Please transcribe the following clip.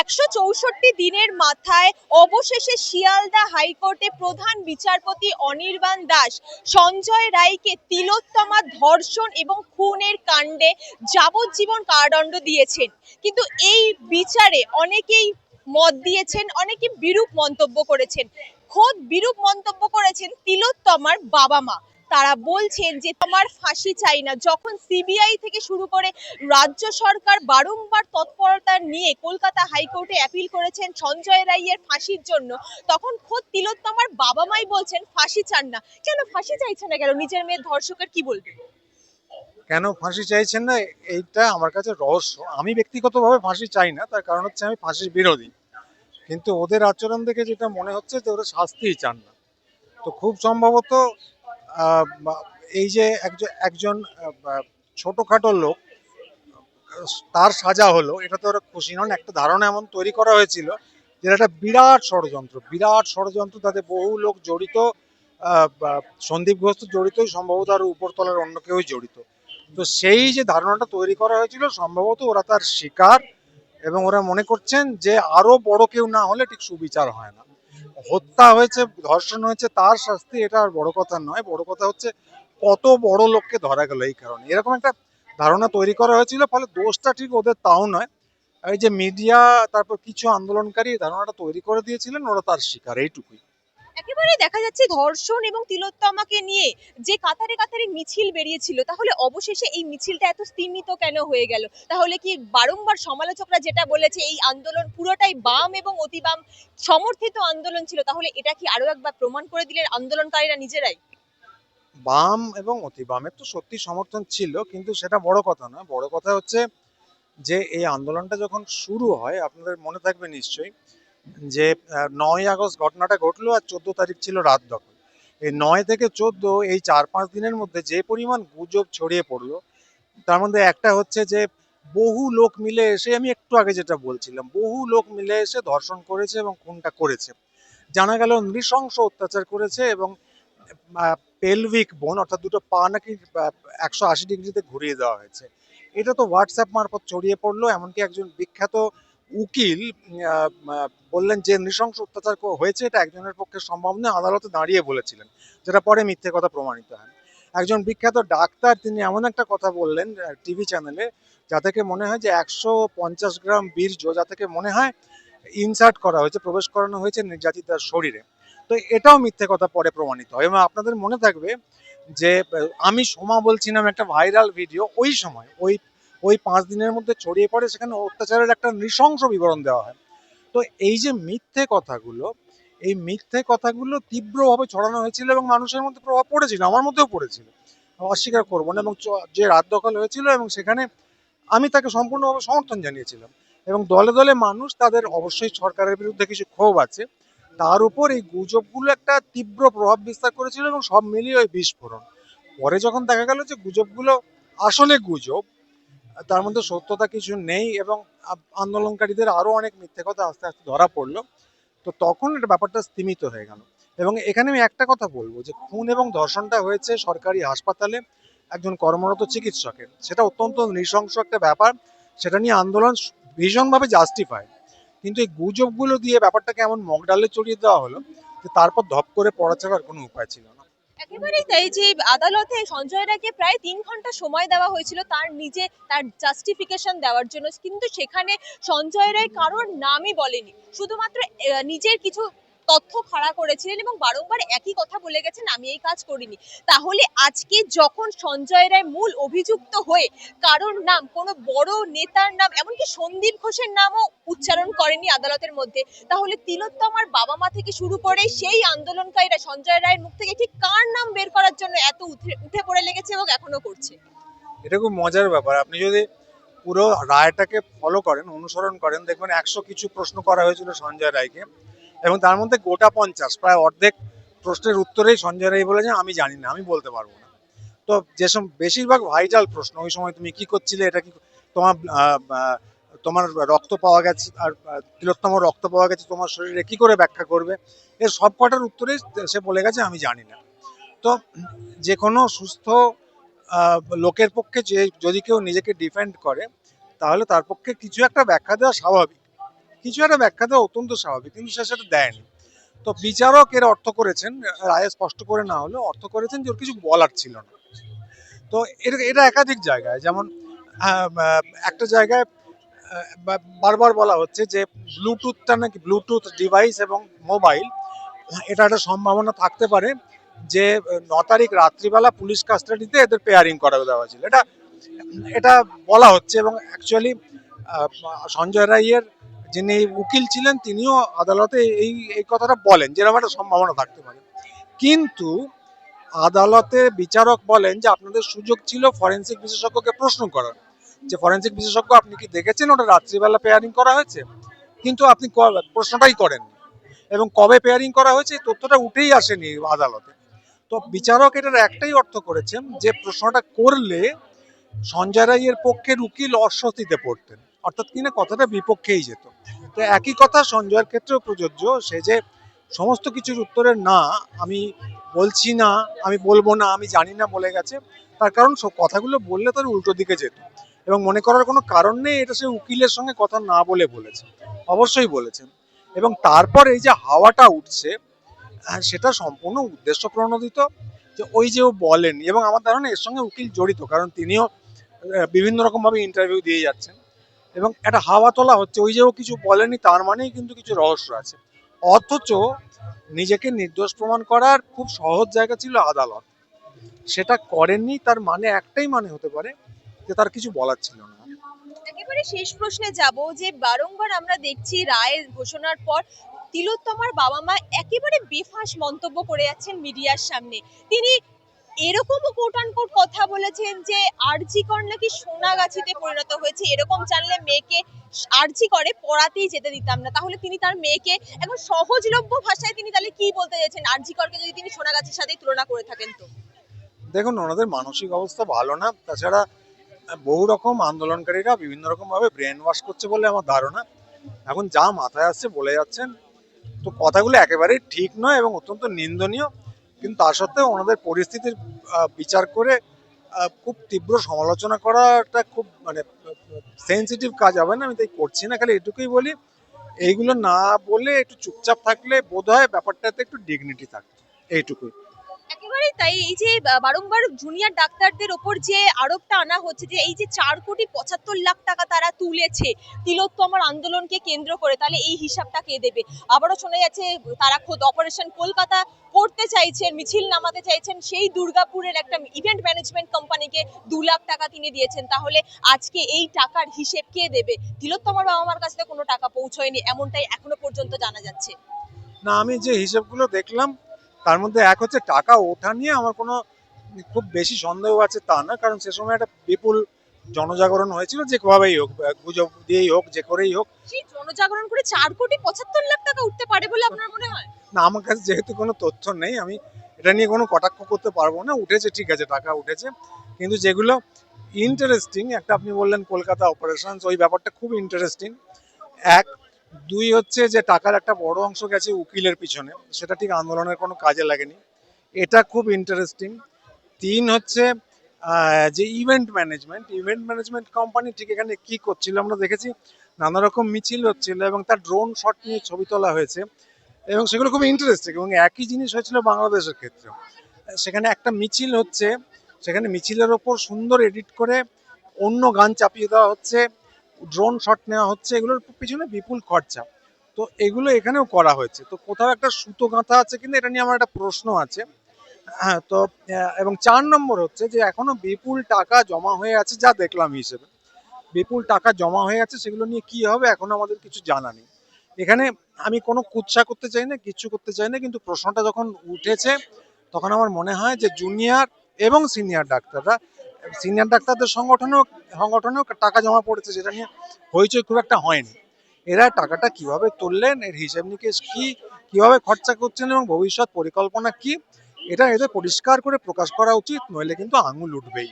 একশো চৌষট্টি দিনের মাথায় অবশেষে শিয়ালদা হাইকোর্টে প্রধান বিচারপতি অনির্বাণ দাস সঞ্জয় রায়কে তিলোত্তমা ধর্ষণ এবং খুনের কাণ্ডে যাবজ্জীবন কারাদণ্ড দিয়েছেন। কিন্তু এই বিচারে অনেকেই মত দিয়েছেন অনেকে বিরূপ মন্তব্য করেছেন। খোদ বিরূপ মন্তব্য করেছেন তিলোত্তমার বাবা মা। তারা বলছেন যে তোমার ফাঁসি চাই না। যখন সিবিআই থেকে শুরু করে রাজ্য সরকার বারংবার তৎপরতা নিয়ে কলকাতা হাইকোর্টে অ্যাপিল করেছেন সঞ্জয় রায়ের ফাঁসির জন্য, তখন খোদ তিলোত্তমার বাবা মাই বলছেন, ফাঁসি চান না। কেন ফাঁসি চাইছে না কেন? নিজের মেয়ের ধর্ষকের কি বলবে? কেন ফাঁসি চাইছেন না? এইটা আমার কাছে রহস্য। আমি ব্যক্তিগতভাবে ফাঁসি চাই না, তার কারণ হচ্ছে আমি ফাঁসির বিরোধী। কিন্তু ওদের আচরণ দেখে যেটা মনে হচ্ছে যে ওরা শাস্তিই চান না। তো খুব সম্ভবত এই যে একজন একজন ছোটোখাটো লোক, তার সাজা হলো, এটা তো খুশি নন, একটা ধারণা এমন তৈরি করা হয়েছিল যেটা একটা বিরাট ষড়যন্ত্র বিরাট ষড়যন্ত্র তাতে বহু লোক জড়িত সন্দীপ ঘোষ তো জড়িতই, সম্ভবত আর উপরতলার অন্য কেউই জড়িত। তো সেই যে ধারণাটা তৈরি করা হয়েছিল, সম্ভবত ওরা তার শিকার এবং ওরা মনে করছেন যে আরও বড় কেউ না হলে ঠিক সুবিচার হয় না। হত্যা হয়েছে, ধর্ষণ হয়েছে, তার শাস্তি এটা আর বড় কথা নয়। বড় কথা হচ্ছে কত বড় লোককে ধরা গেল এই কারণে। এরকম একটা ধারণা তৈরি করা হয়েছিল, ফলে দোষটা ঠিক ওদের তাও নয়। এই যে মিডিয়া তারপর কিছু আন্দোলনকারী ধারণাটা তৈরি করে দিয়েছিলেন, ওরা তার শিকার, এইটুকুই। একেবারে দেখা যাচ্ছে ধর্ষণ এবং তিলোত্তমাকে নিয়ে যে কাতারে কাতারে মিছিল বেরিয়েছিল, তাহলে অবশেষে এই মিছিলটা এত স্তীমিত কেন হয়ে গেল? তাহলে কি বারংবার সমালোচকরা যেটা বলেছে, এই আন্দোলন পুরোটাই বাম এবং অতি বাম সমর্থিত আন্দোলন ছিল, তাহলে এটা কি আরও একবার প্রমাণ করে দিলেন আন্দোলনকারীরা নিজেরাই? বাম এবং অতি বামের তো সত্যি সমর্থন ছিল, কিন্তু সেটা বড় কথা নয়। বড় কথা হচ্ছে যে, এই আন্দোলনটা যখন শুরু হয়, আপনাদের মনে থাকবে নিশ্চয়ই যে নয় আগস্ট ঘটনাটা ঘটলো আর চোদ্দ তারিখ ছিল রাত দখল। এই নয় থেকে চোদ্দ এই চার পাঁচ দিনের মধ্যে যে পরিমাণ গুজব ছড়িয়ে পড়ল, তার মধ্যে একটা হচ্ছে যে, বহু লোক মিলে এসে, আমি একটু আগে যেটা বলছিলাম, বহু লোক মিলে এসে ধর্ষণ করেছে এবং খুনটা করেছে। জানা গেল নৃশংস অত্যাচার করেছে এবং পেলভিক বোন, অর্থাৎ দুটো পা নাকি একশো আশি ডিগ্রিতে ঘুরিয়ে দেওয়া হয়েছে। এটা তো হোয়াটসঅ্যাপ মারফত ছড়িয়ে পড়ল, এমনকি একজন বিখ্যাত উকিল বললেন যে নৃশংস অত্যাচার হয়েছে, এটা একজনের পক্ষে সম্ভব নয়, আদালতে দাঁড়িয়ে বলেছিলেন, যেটা পরে মিথ্যে কথা প্রমাণিত হয়। একজন বিখ্যাত ডাক্তার, তিনি এমন একটা কথা বললেন টিভি চ্যানেলে যা থেকে মনে হয় যে একশো পঞ্চাশ গ্রাম বীর্য যা থেকে মনে হয় ইনসার্ট করা হয়েছে, প্রবেশ করানো হয়েছে নির্যাতিতার শরীরে। তো এটাও মিথ্যে কথা পরে প্রমাণিত হয় এবং আপনাদের মনে থাকবে যে আমি সোমা বলছিলাম একটা ভাইরাল ভিডিও, ওই সময়, ওই ওই পাঁচ দিনের মধ্যে ছড়িয়ে পড়ে, সেখানে অত্যাচারের একটা নৃশংস বিবরণ দেওয়া হয়। তো এই যে মিথ্যে কথাগুলো, এই মিথ্যে কথাগুলো তীব্রভাবে ছড়ানো হয়েছিল এবং মানুষের মধ্যে প্রভাব পড়েছিল, আমার মধ্যেও পড়েছিল। অস্বীকার করব না, এবং যে রাত দখল হয়েছিল এবং সেখানে আমি তাকে সম্পূর্ণভাবে সমর্থন জানিয়েছিলাম। এবং দলে দলে মানুষ তাদের অবশ্যই সরকারের বিরুদ্ধে কিছু ক্ষোভ আছে। তার উপর এই গুজবগুলো একটা তীব্র প্রভাব বিস্তার করেছিল এবং সব মিলিয়ে ওই বিস্ফোরণ। পরে যখন দেখা গেল যে গুজবগুলো আসলে গুজব তার মধ্যে সত্যতা কিছু নেই এবং আন্দোলনকারীদের আরও অনেক মিথ্যে কথা আস্তে আস্তে ধরা পড়ল। তো তখন এটা ব্যাপারটা স্তীমিত হয়ে গেল। এবং এখানে আমি একটা কথা বলব যে খুন এবং ধর্ষণটা হয়েছে সরকারি হাসপাতালে একজন কর্মরত চিকিৎসকের। সেটা অত্যন্ত নৃশংস একটা ব্যাপার। সেটা নিয়ে আন্দোলন ভীষণভাবে জাস্টিফাই কিন্তু এই গুজবগুলো দিয়ে ব্যাপারটাকে এমন মগডালে চড়িয়ে দেওয়া হলো যে তারপর ধপ করে পড়া ছাড়ার কোনো উপায় ছিল না। একেবারেই তাই যে আদালতে সঞ্জয় রায়কে প্রায় তিন ঘণ্টা সময় দেওয়া হয়েছিল, তার নিজে তার জাস্টিফিকেশন দেওয়ার জন্য। কিন্তু সেখানে সঞ্জয় রায় কারোর নামই বলেনি। শুধুমাত্র নিজের কিছু তথ্য খাড়া করেছিলেন এবং বারংবার একই কথা বলে গেছেন, আমি এই কাজ করিনি। তাহলে আজকে যখন সঞ্জয় রায় মূল অভিযুক্ত হয়ে কারোর নাম, কোনো বড় নেতার নাম, এমনকি সন্দীপ ঘোষের নামও উচ্চারণ করেনি আদালতের মধ্যে, তাহলে তিলোত্তমার বাবা মা থেকে শুরু করে সেই আন্দোলনকারীরা সঞ্জয় রায়ের মুখ থেকে ঠিক কার নাম বের করার জন্য এত উঠে পড়ে লেগেছে এবং এখনও করছে? এটা খুব মজার ব্যাপার। আপনি যদি পুরো রায়টাকে ফলো করেন, অনুসরণ করেন, দেখবেন একশো কিছু প্রশ্ন করা হয়েছিল সঞ্জয় রায়কে। এবং তার মধ্যে গোটা পঞ্চাশ, প্রায় অর্ধেক প্রশ্নের উত্তরেই সঞ্জয় রায় বলেছে আমি জানি না, আমি বলতে পারব না। তো যেসব বেশিরভাগ ভাইটাল প্রশ্ন, ওই সময় তুমি কি করছিলে, এটা কি তোমার তোমার রক্ত পাওয়া গেছে, আর তিলোত্তম রক্ত পাওয়া গেছে, তোমার শরীরে কি করে ব্যাখ্যা করবে, এর সব কটার উত্তরেই সে বলে গেছে, আমি জানি না। তো যে কোনো সুস্থ লোকের পক্ষে যে, যদি কেউ নিজেকে ডিফেন্ড করে, তাহলে তার পক্ষে কিছু একটা ব্যাখ্যা দেওয়া স্বাভাবিক। কিছু একটা ব্যাখ্যা দেওয়া অত্যন্ত স্বাভাবিক, কিন্তু সে সেটা দেয়নি। তো বিচারক এর অর্থ করেছেন, রায়ে স্পষ্ট করে না হলেও অর্থ করেছেন যে ওর কিছু বলার ছিল না। তো এটা একাধিক জায়গায়, যেমন একটা জায়গায় বারবার বলা হচ্ছে যে ব্লুটুথটা নাকি ব্লুটুথ ডিভাইস এবং মোবাইল, এটা একটা সম্ভাবনা থাকতে পারে যে ন তারিখ রাত্রিবেলা পুলিশ কাস্টাডিতে এদের পেয়ারিং করা দেওয়া হয়েছিল এটা এটা বলা হচ্ছে এবং অ্যাকচুয়ালি সঞ্জয় রাইয়ের যিনি উকিল ছিলেন, তিনিও আদালতে এই এই কথাটা বলেন, যেরকম একটা সম্ভাবনা থাকতে পারে। কিন্তু আদালতে বিচারক বলেন যে আপনাদের সুযোগ ছিল ফরেন্সিক বিশেষজ্ঞকে প্রশ্ন করার। যে ফরেন্সিক বিশেষজ্ঞ, আপনি কি দেখেছেন ওটা রাত্রিবেলা পেয়ারিং করা হয়েছে? কিন্তু আপনি প্রশ্নটাই করেননি। এবং কবে পেয়ারিং করা হয়েছে তথ্যটা উঠেই আসেনি আদালতে। তো বিচারক এটার একটাই অর্থ করেছেন যে প্রশ্নটা করলে সঞ্জয় রায়ের পক্ষের উকিল অস্বস্তিতে পড়তেন। অর্থাৎ কিনা কথাটা বিপক্ষেই যেত। তো একই কথা সঞ্জয়ের ক্ষেত্রেও প্রযোজ্য সে যে সমস্ত কিছুর উত্তরে না আমি বলছি না আমি বলব না আমি জানি না বলে গেছে তার কারণ সব কথাগুলো বললে তার উল্টো দিকে যেত। এবং মনে করার কোনো কারণ নেই এটা সে উকিলের সঙ্গে কথা না বলে বলেছে অবশ্যই বলেছেন এবং তারপর এই যে হাওয়াটা উঠছে আহ, সেটা সম্পূর্ণ উদ্দেশ্য প্রণোদিত যে ওই যে ও বলেন এবং আমার ধারণা এর সঙ্গে উকিল জড়িত কারণ তিনিও বিভিন্ন রকম ভাবে ইন্টারভিউ দিয়ে যাচ্ছেন। এবং একটা হাওয়া তোলা হচ্ছে, ওই যে ও কিছু বলেনি, তার মানেই কিন্তু কিছু রহস্য আছে। অথচ নিজেকে নির্দোষ প্রমাণ করার খুব সহজ জায়গা ছিল আদালত। সেটা করেননি, তার মানে একটাই মানে হতে পারে যে তার কিছু বলার ছিল না। একেবারে শেষ প্রশ্নে যাব যে বারংবার আমরা দেখছি রায়ের ঘোষণার পর তিলোত্তমার বাবা মা একেবারে বেফাঁস মন্তব্য করে যাচ্ছেন মিডিয়ার সামনে। তিনি এরকমও কোট আনকোট কথা বলেছেন যে আরজি কর নাকি সোনাগাছিতে পরিণত হয়েছে, এরকম জানলে মেয়েকে আরজি করে পড়াতেই যেতে দিতাম না। তাহলে তিনি তার মেয়েকে এখন সহজলভ্য ভাষায় তিনি তাহলে কি বলতে চাইছেন? আরজি করকে যদি তিনি সোনাগাছির সাথে তুলনা করে থাকেন তো? দেখুন, ওনাদের মানসিক অবস্থা ভালো না। তাছাড়া বহু রকম আন্দোলনকারীরা বিভিন্ন রকম ভাবে ব্রেন ওয়াশ করছে বলে আমার ধারণা। এখন যা মাথায় আসছে বলে যাচ্ছেন, তো কথাগুলো একেবারেই ঠিক নয় এবং অত্যন্ত নিন্দনীয়। কিন্তু তা সত্ত্বেও ওনাদের পরিস্থিতির বিচার করে খুব তীব্র সমালোচনা করাটা খুব মানে সেন্সিটিভ কাজ হবে না, আমি তাই করছি না, খালি এটুকুই বলি, এইগুলো না বলে একটু চুপচাপ থাকলে বোধ হয় ব্যাপারটাতে একটু ডিগনিটি থাকতো, এইটুকুই। একেবারেই তাই, এই যে বারংবার জুনিয়র ডাক্তারদের ওপর যে আরোপটা আনা হচ্ছে যে, এই যে চার কোটি পঁচাত্তর লাখ টাকা তারা তুলেছে, তিলোত্তমার আন্দোলনকে কেন্দ্র করে, তাহলে এই হিসাবটা কে দেবে? আবারও শোনা যাচ্ছে, তারা খোদ অপারেশন কলকাতা করতে চাইছেন, মিছিল নামাতে চাইছেন, সেই দুর্গাপুরের একটা ইভেন্ট ম্যানেজমেন্ট কোম্পানিকে দু লাখ টাকা তিনি দিয়েছেন। তাহলে আজকে এই টাকার হিসেব কে দেবে? তিলোত্তমার বাবা মার কাছে কোনো টাকা পৌঁছয়নি, এমনটাই এখনও পর্যন্ত জানা যাচ্ছে। না, আমি যে হিসেবগুলো দেখলাম তার মধ্যে এক হচ্ছে টাকা ওঠা নিয়ে আমার কোনো খুব বেশি সন্দেহ আছে তা না কারণ সে সময় একটা বিপুল জনজাগরণ হয়েছিল যে কোভাবেই হোক গুজব দিয়েই হোক যে করেই হোক। সেই জনজাগরণ করে চার কোটি পঁচাত্তর লাখ টাকা উঠতে পারে বলে আপনার মনে হয়? না আমার কাছে যেহেতু কোনো তথ্য নেই আমি এটা নিয়ে কোনো কটাক্ষ করতে পারব না উঠেছে ঠিক আছে টাকা উঠেছে। কিন্তু যেগুলো ইন্টারেস্টিং একটা আপনি বললেন কলকাতা অপারেশন ওই ব্যাপারটা খুব ইন্টারেস্টিং এক দুই হচ্ছে যে টাকার একটা বড় অংশ গেছে উকিলের পিছনে, সেটা ঠিক আন্দোলনের কোনো কাজে লাগেনি। এটা খুব ইন্টারেস্টিং তিন হচ্ছে যে event management event management company ঠিক এখানে কি করছিল আমরা দেখেছি, নানা রকম মিছিল হচ্ছিল এবং তার ড্রোন শট নিয়ে ছবি তোলা হয়েছে এবং সেগুলো খুব ইন্টারেস্টিং এবং একই জিনিস হয়েছিল বাংলাদেশের ক্ষেত্রে। সেখানে একটা মিছিল হচ্ছে, সেখানে মিছিলের ওপর সুন্দর এডিট করে অন্য গান চাপিয়ে দেওয়া হচ্ছে। ড্রোন শট নেওয়া হচ্ছে, এগুলোর পিছনে বিপুল খরচা। তো এগুলো এখানেও করা হয়েছে। তো কোথাও একটা সুতো গাঁথা আছে কিনা, এটা নিয়ে আমার একটা প্রশ্ন আছে। হ্যাঁ তো এবং চার নম্বর হচ্ছে যে এখনও বিপুল টাকা জমা হয়ে আছে, যা দেখলাম হিসেবে। বিপুল টাকা জমা হয়ে আছে, সেগুলো নিয়ে কি হবে, এখনও আমাদের কিছু জানা নেই। এখানে আমি কোনো কুৎসা করতে চাই না কিচ্ছু করতে চাই না, কিন্তু প্রশ্নটা যখন উঠেছে, তখন আমার মনে হয় যে জুনিয়র এবং সিনিয়র ডাক্তাররা সিনিয়র ডাক্তারদের সংগঠনেও সংগঠনেও টাকা জমা পড়েছে, যেটা নিয়ে হইচই খুব একটা হয়নি। এরা টাকাটা কীভাবে তুললেন, এর হিসেব নিকেশ কি, কীভাবে খরচা করছেন এবং ভবিষ্যৎ পরিকল্পনা কি, এটা এদের পরিষ্কার করে প্রকাশ করা উচিত, নইলে কিন্তু আঙুল উঠবেই।